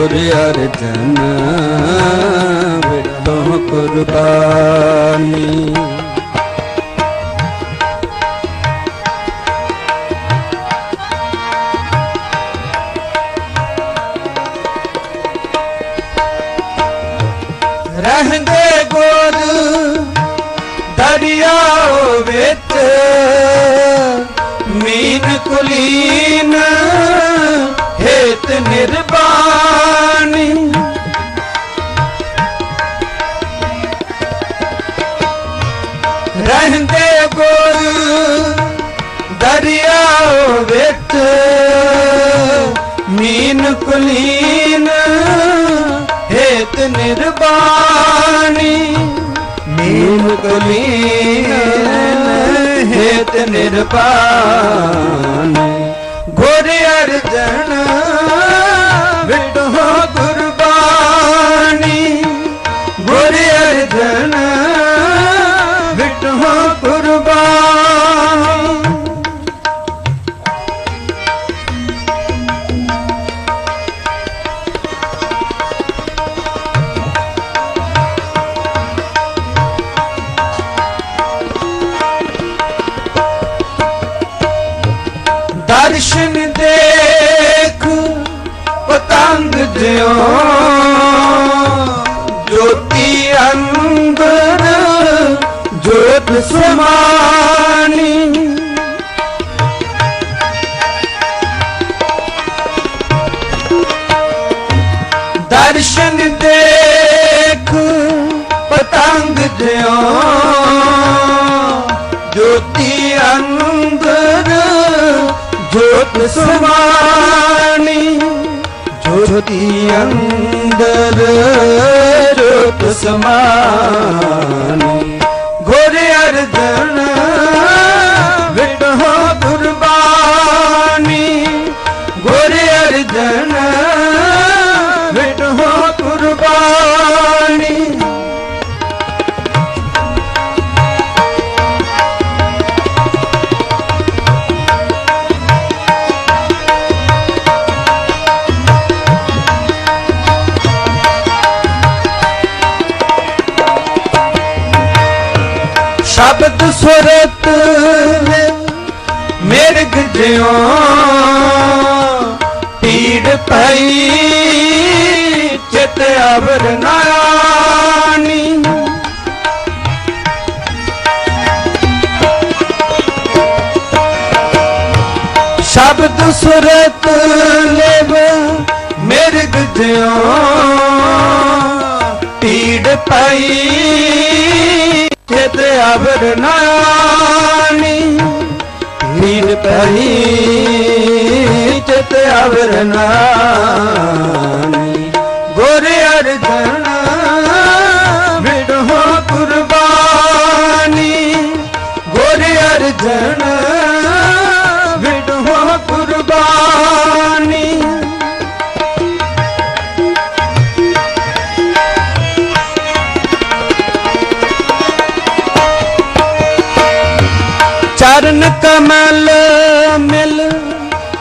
ਗੁਰ ਅਰਜਨ ਵਿਟੋ ਕੁਰਬਾਨੀ। ਰਹਿੰਦੇ ਗੁਰ ਦਰਿਆਓ ਵਿੱਚ ਮੀਨ ਕੁਲੀਨ ਹੇਤ ਨਿਰਬਾਨੀ ਰਹਿੰਦੇ ਗੁਰ ਦਰਿਆਓ ਵਿੱਚ, ਮੀਨ ਕੁਲੀਨ ਹੇਤ ਨਿਰਬਾਨੀ। ਮੀਨ ਕੁਲੀਨ ਹੇਤ ਨਿਰਬਾਨੀ। ਗੁਰ ਅਰਜਨ ਗੁਰਬਾਨੀ ਗੁਰ ਅਰਜਨ ਵਿਟੋ ਕੁਰਬਾਨ। ਦਰਸ਼ਨ ਦੇਖ ਪਤੰਗ ਜਿਉ ਅੰਦਰ ਜੋਤ ਸਮਾਨੀ। ਦਰਸ਼ਨ ਦੇਖ ਪਤੰਗ ਜਿਉ ਜੋਤੀ ਅੰਦਰ ਜੋਤ ਸਮਾਨੀ। ਜੋਤੀ ਅੰਦਰ ਰੂਪ ਸਮਾਨ ਗੁਰ ਅਰਜਨ ਵਿਟੋ ਕੁਰਬਾਨੀ ਗੁਰ ਅਰਜਨ ਸ਼ਬਦ ਸੁਰਤ ਮਿਰਗ ਜਿਉ ਪੀੜ ਪਈ, ਚਿਤ ਅਵਰ ਨਾਨੀ ਸ਼ਬਦ ਸੁਰਤ ਲੇਵ ਮਿਰਗ ਜਿਉ ਪੀੜ ਪਈ ਚਿਤ ਅਵਰ ਨਾਨੀ ਪੀੜ ਪਈ ਚਿਤ ਅਵਰ ਨਾਨੀ ਗੁਰ ਅਰਜਨ ਚਰਨ ਮਿਲ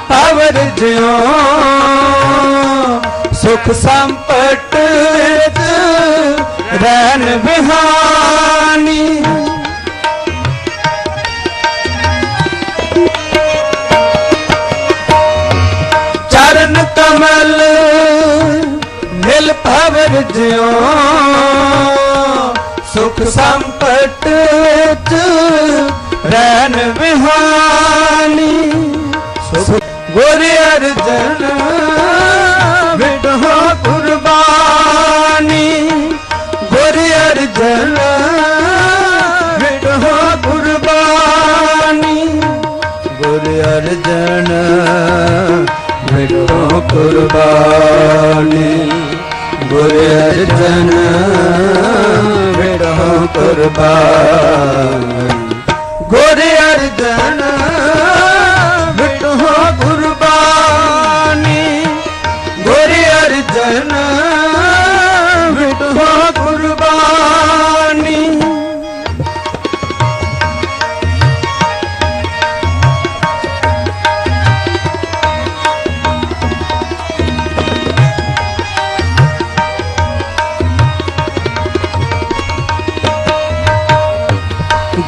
ਪਵਰ ਜਿਉ। ਸੁਖ ਸੰਪਟ ਵਿੱਚ ਰਹਿਣ ਬਿਹਾਨੀ ਚਰਨ ਕਮਲ ਮਿਲ ਪਵਰ ਜਿਉ। ਸੁਖ ਸੰਪਟ ਵਿੱਚ ਅਰਜਨ ਵਿਡੋ ਕੁਰਬਾਨੀ। ਗੁਰ ਅਰਜਨ ਵਿਡੋ ਕੁਰਬਾਨੀ। ਗੁਰ ਅਰਜਨ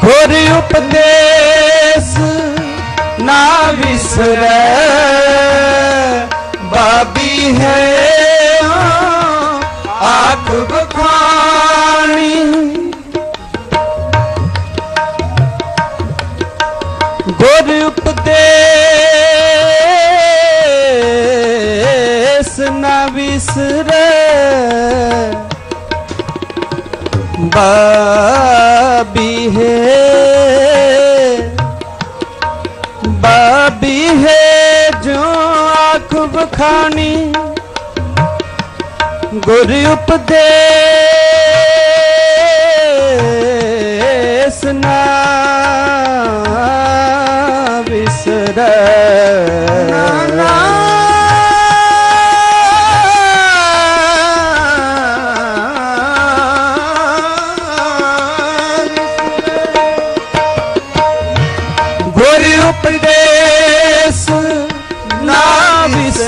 ਗੁਰ ਉਪਦੇਸ ਨਾ ਵਿਸਰੈ। ਬਾਬੀ ਹੈ ਆਖ ਬਖਾਣੀ ਗੁਰ ਉਪਦੇਸ ਨਾ ਵਿਸਰੈ। ਬਾਬੀ ਹੈ ਆਖ ਬਖਾਣੀ ਗੁਰ ਉਪਦੇਸ ਨਾ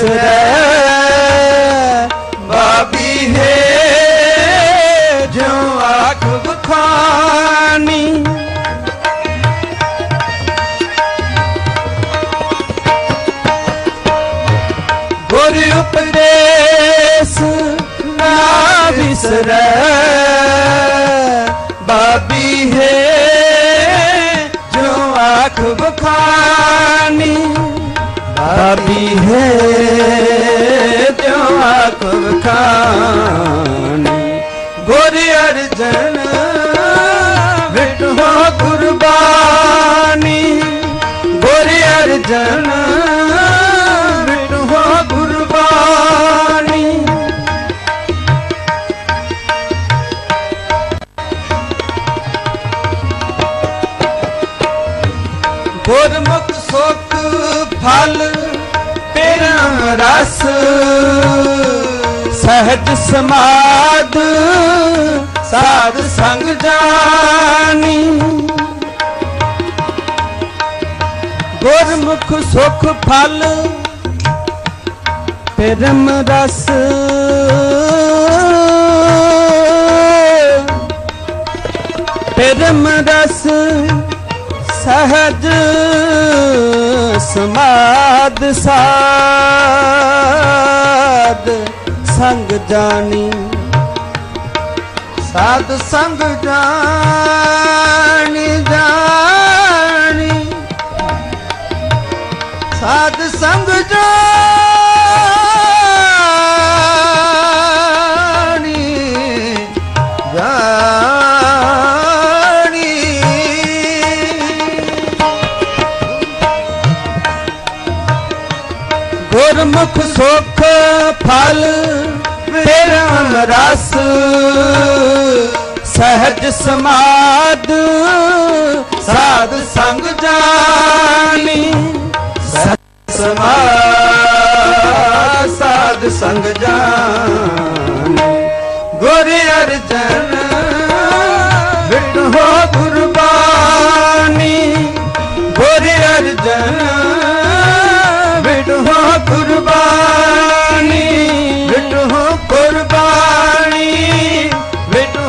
ਵਿਸਰੈ ਬਾਬੀ ਹੈ ਜੋ ਆਖ ਬਖਾਨੀ ਗੁਰ ਉਪਦੇਸ ਨਾ ਵਿਸਰੈ। ਬਾਬੀ ਹੈ ਜੋ ਆਖ ਬਖਾਨੀ ਗੁਰ ਅਰਜਨ ਗੁਰਮੁਖ ਸੁਖ ਫਲ ਪਰਮ ਰਸ। ਸਹਿਜ ਸਮਾਦ, ਸਾਧ ਸੰਗ ਜਾਣੀ। ਗੁਰਮੁਖ ਸੁਖ ਫਲ ਪਰਮ ਰਸ। ਪਰਮ ਰਸ ਸਹਜ ਸਮਾਦ ਸਾਧ ਸੰਗ ਜਾਣੀ। ਸਾਧ ਸੰਗ ਜਾਣੀ ਜਾਣੀ। ਸਾਧ ਸੰਗ ਜਾਣੀ ਰਸ ਸਹਿਜ ਸਮਾਦ। ਸਾਧ ਸੰਗ ਜਾਣੀ ਸਹਿਜ ਸਮਾਦ ਸਾਧ ਸੰਗ ਜਾਣੀ ਗੁਰ ਅਰਜਨ